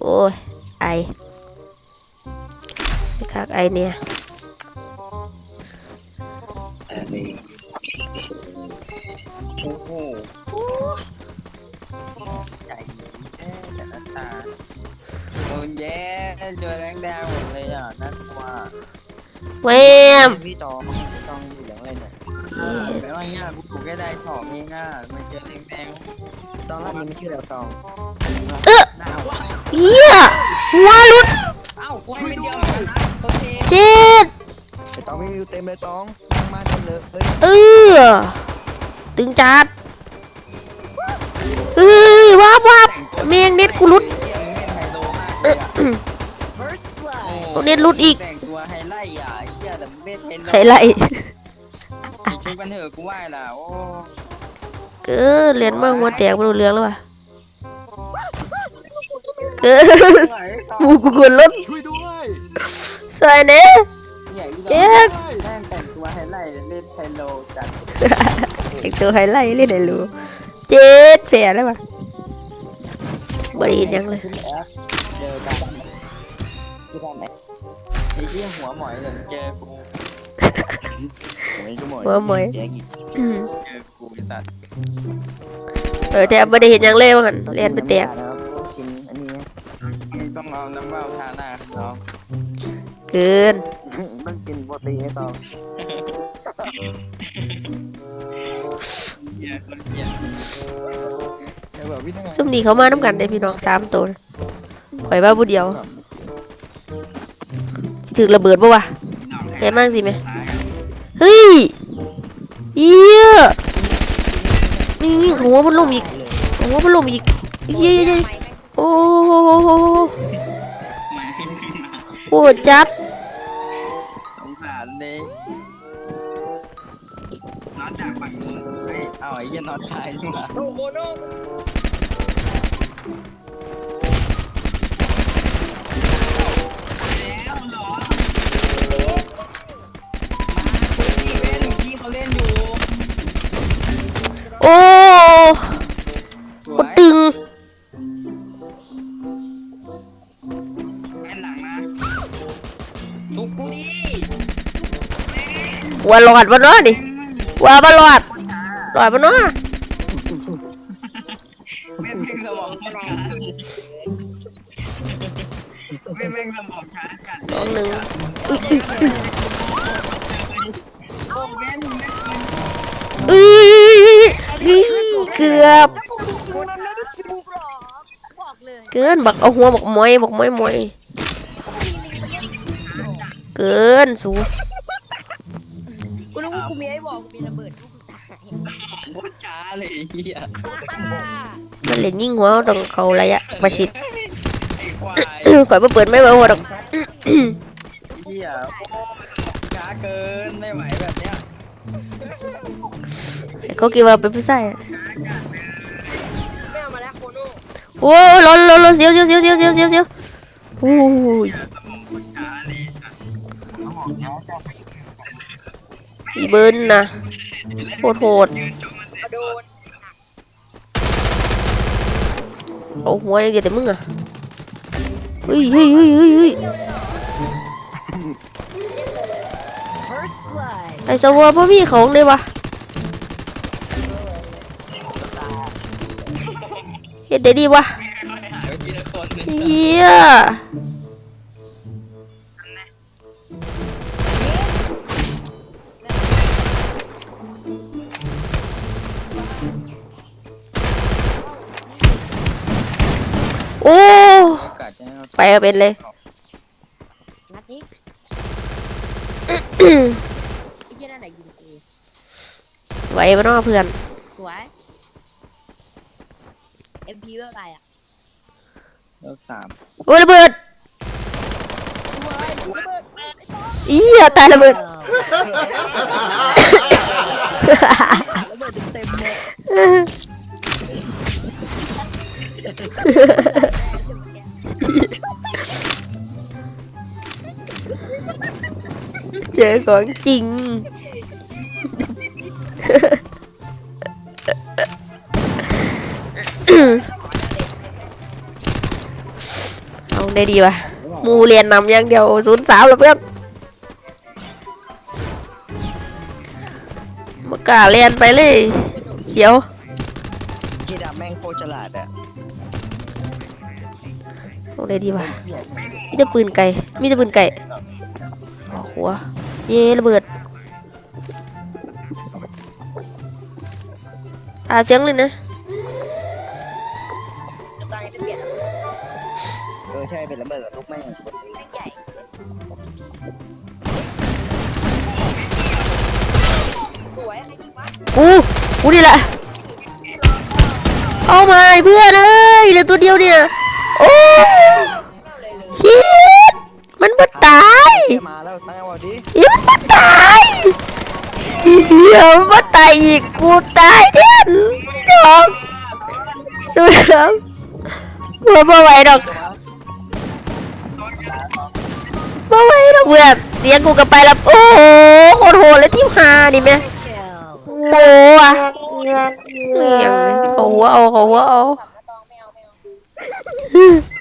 โอ้ย ไอคักไอเนี่ยอันนี้โอ้โหใหญ่แค่แต่ละตาโดนแย่เจอแรงแดงหมดเลยอะนั่นว่าแวมพี่ต่องพี่ตองอยู่อย่างไรเนี่ยแปลว่าเนี่ยกูถูกแค่ได้ของเองอะมันเจอแรงแดงตองรับมันไม่ชื่อแล้วตอง ออเฮียวหลุดเอ้ากูให้เป็นเดียวเหมือนกันนะโอเคเจ็ดไอ้ตองไม่มีเต็มเลยตองยังมาเต็มเลยเอ้ยเออตึงจัดเฮ้ยว้าบว้าบแมงเน็ตกูหลุดเกมเล่นไฮโลมากเลยอะ First blood. ตหลุดอีกแต่งตัวไฮไลท์อะไอ้เหี้ยแต่มึงเล่นเฮโลไฮไลท์อีกชุดกันเถอะกูไหว้ล่ะโอ้ เออเรียนมาหัวแตกไม่รู้เรื่องแล้วว่ะ เออไหวต่อมูกูกดรถช่วยด้วยสวยเน่เนี่ยอีเอ๊ะแม่งแต่งตัวไฮไลท์เล่นไฮโลจัดเอกตัวไฮไลท์เล่นไหนรู้เจ็ดแผลแล้วว่ะบริยังเลยขึ้นแอปเจอกันที่ทำแอปไอ้เหี้ยหัวหมอยเดี๋ยวมึงเจอกูหัวก็หมอยหัวหมอยแกอีกอืมเจอกูไอ้สัตว์เออแต่บริเห็นยังเลยว่าหันเรียนไปแตกกินอันนี้มึง ต้องเอาน้ำเปล่าทาหน้าน้อง เกิน ต้องกินโปรตีนให้ต่อเหี้ยคนเหี้ยเดี๋ยวแบบวิธีซุ่มนี้เขามาน้ำกันได้พี่น้องสามตัวข่อยบ้าผู้เดียวสิถึกระเบิดปะวะแย่มากสิไหมเฮ้ยเยี่ยนี่นี่หัวมันล่มอีกหัวมันล่มอีกเยี่ยเยี่ยโอ้โอ้จัดสงสารเลยนอนจากฝั่งนู้นไอ้เอาไอ้เหี้ยนอนตายนี่หว่าแล้วเหรอมาคุณนี่เล่นพี่เขาเล่นอยู่ โอ้ กกูดิหัวหลอดวะเนาะดิว่าบหลอดหลอดวะเนาะแม่งแม่งสมองช้าเลยแม่งแม่งสมองช้าจัดสองหนึ่งโอ้แม่งแม่งเอ้ยเกือบบอกเลยเกินบักเอาหัวบักมอยบักมอยมอย เกินสูกูรู้ว่ากูมีไอ้บอกกูมีระเบิดลูกตายโคตรช้าเลยไอ้เฮียมันเล่นยิงหัวต้องเขาระยะประชิดไอ้ควายข่อยบ่เปิดไม่เบาหัวดอกเฮียโอ้ช้าเกินไม่ไหวแบบเนี้ยเขาคิดว่าเป็นผู้ชายอะไม่เอามาแล้วโคโน่โอ้ยร้อนร้อนร้อนเสียวเสียวเสียวเสียวเสียวเสียวเสียวโอ้ย องช้าจัดอีเบิ้ลนะโหดโหดกระโดดเอาหัวอย่างเดียวแต่มึงอะเฮ้ยเฮ้ยเฮ้ยเฮ้ยเฮ้ย First blood ไอ้สวอพ่อพี่ของเลยวะเฮ็ดได้ดีวะค่อยๆหายไปทีละคนหนึ่งเฮีย ไปเอาเป็นเลย นัดนี้ไอ้เหี้ยนั่นไหนยิงกูไหวปะเนาะเพื่อน สวย MP เท่าไหร่อะเลิกสามโอ้ยระเบิดอีเหี้ยตายระเบิดระเบิดเต็มเลย เจอของจริงไเอาได้ดีวะหมูเรียนนำอย่างเดียวศูนย์สามแล้วเพื่อนมากล้าเรียนไปเลย เสียวกีดาแม่งโคตรฉลาดอะเอาได้ดีวะมีแต่ปืนไก่มีแต่ปืนไก่ออกหัว เย่ระเบิดอาเสียงเลยนะเออใช่เป็นระเบิดลูกแม่งแม่งใหญ่สวยใครยิงวะกูกูนี่แหละ เอามาเพื่อนเอ้ยเหลือตัวเดียวเนี่ย โอ้ชิด มันบ่ตายมาแล้วตั้งเอาดิอีมันบ่ตายเดี๋ยวมันบ่ตายอีกกูตายเด่นจอกสุดครับหัวบ่ไหวดอกบ่ไหวดอกเพื่อนเตียงกูกลับไปแล้วโอ้โหโคตรโหดเลยที่หานี่แม่โอ้อะเมียงเลยเขาหัวเอาเขาหัวเอาสามกระตองไม่เอาเอา